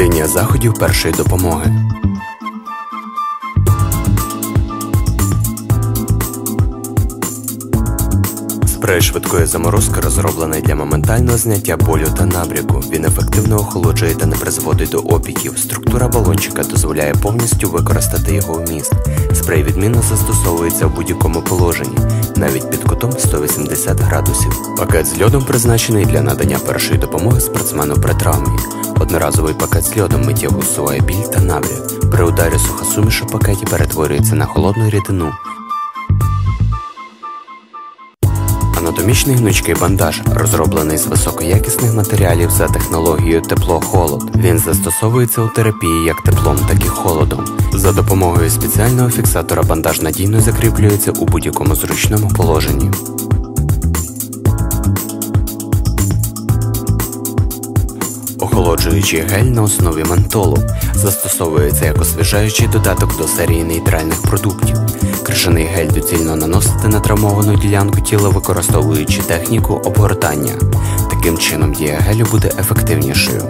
Лінія заходів першої допомоги. Спрей швидкої заморозки розроблений для моментального зняття болю та набряку. Він ефективно охолоджує та не призводить до опіків. Структура балончика дозволяє повністю використати його вміст. Спрей відмінно застосовується в будь-якому положенні, навіть під кутом 180 градусів. Пакет з льодом призначений для надання першої допомоги спортсмену при травмі. Одноразовий пакет з льодом миттєво усуває біль та набряк. При ударі суха суміш у пакеті перетворюється на холодну рідину. Анатомічний гнучкий бандаж, розроблений з високоякісних матеріалів за технологією тепло-холод. Він застосовується у терапії як теплом, так і холодом. За допомогою спеціального фіксатора бандаж надійно закріплюється у будь-якому зручному положенні. Охолоджуючий гель на основі ментолу, застосовується як освіжаючий додаток до серії нейтральних продуктів. Крижаний гель доцільно наносити на травмовану ділянку тіла, використовуючи техніку обгортання. Таким чином дія гелю буде ефективнішою.